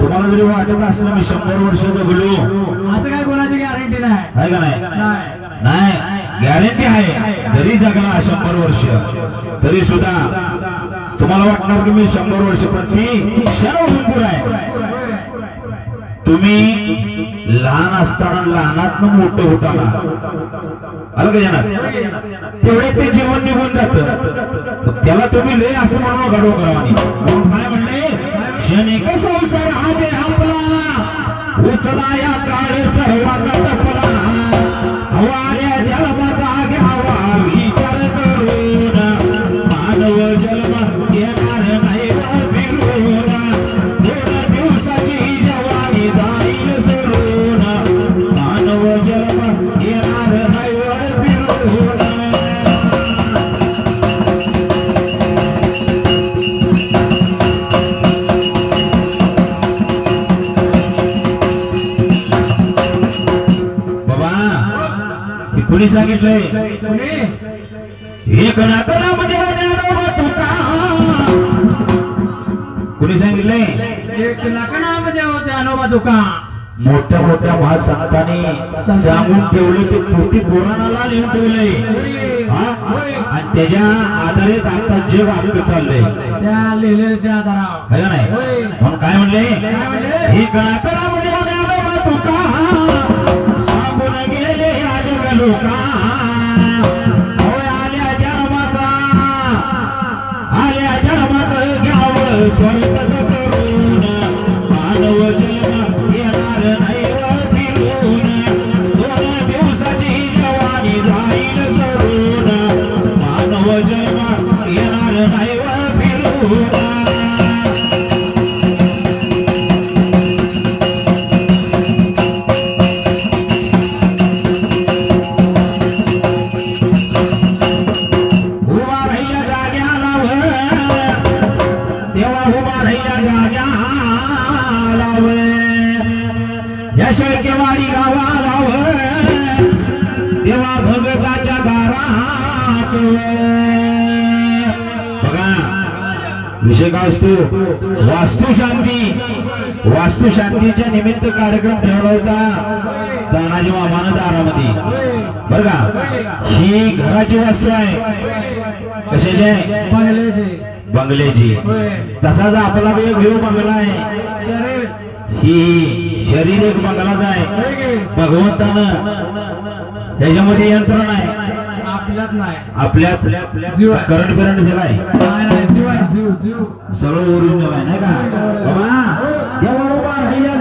तुम्हाला जरी वाटत असलं मी शंभर वर्ष जगलो. असं काय कोणाची गॅरंटी नाही? का नाही? गॅरंटी आहे. जरी जगला शंभर वर्ष तरी सुद्धा तुम्हाला वाटणार की मी शंभर वर्ष पण ती क्षण भरपूर आहे. तुम्ही लहान असताना लहानात मोठे होताना आलं का ध्यानात तेवढे ते जीवन निघून जात. त्याला तुम्ही लय असं म्हणू गाडो गावाने काय म्हणले? क्षण एक संसार हा दे आपला उचला या काळ सर्वांना टपला. कुणी सांगितलंय. कोणी? एक नातनामध्ये ज्ञानोबा तुका कुणी सांगितलंय? एक लखनामध्ये होते अनोबा तुका मोठ्या मोठ्या महासंतांनी सांगून ठेवलं ते पोथी पुराणाला लिहून ठेवलंय. हा? आणि त्याच्या आधारित आता जग अख्खं चाललंय. त्या लिहिलेल्या आधारावर. म्हणून काय म्हणले? हे कणाकणामध्ये स्वर्ग करून मानव जन्म येणार नाही. शेळकेवाडी गावाला वर देवा भगताच्या दारात. बघा विषय काय असतो वास्तू शांती वास्तू शांतीच्या निमित्त कार्यक्रम ठेवला होता तानाजी मामानं दारामध्ये बर का? ही घराची वास्तू आहे. कशाची आहे? बंगल्याचे. तसाच आपला एक घेऊ बंगला आहे. ही शरीर एक मंगलाच आहे. भगवंतान त्याच्यामध्ये यंत्रणा आहे आपल्यात नाही. करंट बिरंट दिलाय सर्व ओरिजिनल आहे. नाही का? हो, हो. बाबा उभा राहिल्या